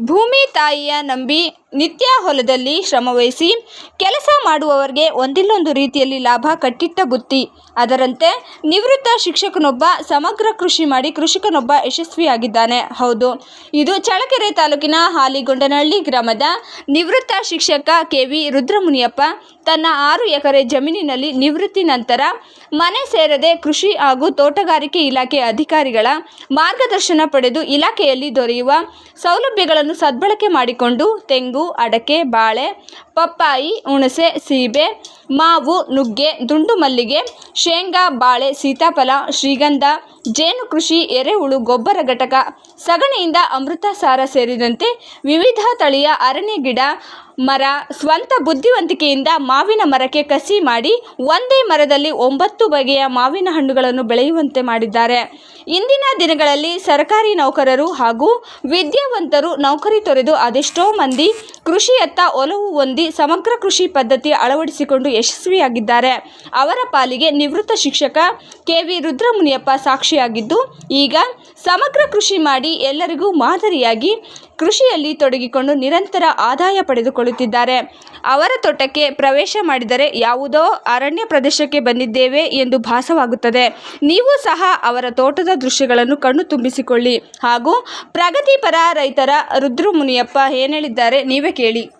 ಭೂಮಿ ತಾಯಿಯ ನಂಬಿ ನಿತ್ಯ ಹೊಲದಲ್ಲಿ ಶ್ರಮವಹಿಸಿ ಕೆಲಸ ಮಾಡುವವರಿಗೆ ಒಂದಿಲ್ಲೊಂದು ರೀತಿಯಲ್ಲಿ ಲಾಭ ಕಟ್ಟಿಟ್ಟ ಬುತ್ತಿ. ಅದರಂತೆ ನಿವೃತ್ತ ಶಿಕ್ಷಕನೊಬ್ಬ, ಸಮಗ್ರ ಕೃಷಿ ಮಾಡಿ ಕೃಷಿಕನೊಬ್ಬ ಯಶಸ್ವಿಯಾಗಿದ್ದಾನೆ. ಹೌದು, ಇದು ಚಳ್ಳಕೆರೆ ತಾಲೂಕಿನ ಹಾಲಿಗೊಂಡನಹಳ್ಳಿ ಗ್ರಾಮದ ನಿವೃತ್ತ ಶಿಕ್ಷಕ ಕೆ ವಿ ರುದ್ರಮುನಿಯಪ್ಪ. ತನ್ನ ಆರು ಎಕರೆ ಜಮೀನಿನಲ್ಲಿ ನಿವೃತ್ತಿ ನಂತರ ಮನೆ ಸೇರದೆ ಕೃಷಿ ಹಾಗೂ ತೋಟಗಾರಿಕೆ ಇಲಾಖೆ ಅಧಿಕಾರಿಗಳ ಮಾರ್ಗದರ್ಶನ ಪಡೆದು ಇಲಾಖೆಯಲ್ಲಿ ದೊರೆಯುವ ಸೌಲಭ್ಯಗಳನ್ನು ಸದ್ಬಳಕೆ ಮಾಡಿಕೊಂಡು ತೆಂಗು ಅಡಕೆ, ಬಾಳೆ, ಪಪ್ಪಾಯಿ, ಹುಣಸೆ, ಸೀಬೆ, ಮಾವು, ನುಗ್ಗೆ, ದುಂಡು ಮಲ್ಲಿಗೆ, ಶೇಂಗಾ, ಬಾಳೆ, ಸೀತಾಫಲ, ಶ್ರೀಗಂಧ, ಜೇನು ಕೃಷಿ, ಎರೆಹುಳು, ಗೊಬ್ಬರ ಘಟಕ, ಸಗಣಿಯಿಂದ ಅಮೃತ ಸಾರ ಸೇರಿದಂತೆ ವಿವಿಧ ತಳಿಯ ಅರಣ್ಯ ಗಿಡ ಮರ ಸ್ವಂತ ಬುದ್ಧಿವಂತಿಕೆಯಿಂದ ಮಾವಿನ ಮರಕ್ಕೆ ಕಸಿ ಮಾಡಿ ಒಂದೇ ಮರದಲ್ಲಿ ಒಂಬತ್ತು ಬಗೆಯ ಮಾವಿನ ಹಣ್ಣುಗಳನ್ನು ಬೆಳೆಯುವಂತೆ ಮಾಡಿದ್ದಾರೆ. ಇಂದಿನ ದಿನಗಳಲ್ಲಿ ಸರ್ಕಾರಿ ನೌಕರರು ಹಾಗೂ ವಿದ್ಯಾವಂತರು ನೌಕರಿ ತೊರೆದು ಅದೆಷ್ಟೋ ಮಂದಿ ಕೃಷಿಯತ್ತ ಒಲವು ಹೊಂದಿ ಸಮಗ್ರ ಕೃಷಿ ಪದ್ಧತಿ ಅಳವಡಿಸಿಕೊಂಡು ಯಶಸ್ವಿಯಾಗಿದ್ದಾರೆ. ಅವರ ಪಾಲಿಗೆ ನಿವೃತ್ತ ಶಿಕ್ಷಕ ಕೆ ವಿ ರುದ್ರಮುನಿಯಪ್ಪ ಸಾಕ್ಷಿಯಾಗಿದ್ದು, ಈಗ ಸಮಗ್ರ ಕೃಷಿ ಮಾಡಿ ಎಲ್ಲರಿಗೂ ಮಾದರಿಯಾಗಿ ಕೃಷಿಯಲ್ಲಿ ತೊಡಗಿಕೊಂಡು ನಿರಂತರ ಆದಾಯ ಪಡೆದುಕೊಳ್ಳುತ್ತಿದ್ದಾರೆ ಅವರ ತೋಟಕ್ಕೆ ಪ್ರವೇಶ ಮಾಡಿದರೆ ಯಾವುದೋ ಅರಣ್ಯ ಪ್ರದೇಶಕ್ಕೆ ಬಂದಿದ್ದೇವೆ ಎಂದು ಭಾಸವಾಗುತ್ತದೆ. ನೀವು ಸಹ ಅವರ ತೋಟದ ದೃಶ್ಯಗಳನ್ನು ಕಣ್ಣು ತುಂಬಿಸಿಕೊಳ್ಳಿ. ಹಾಗೂ ಪ್ರಗತಿಪರ ರೈತರ ರುದ್ರಮುನಿಯಪ್ಪ ಏನೇಳಿದ್ದಾರೆ ನೀವೇ ಕೇಳಿ.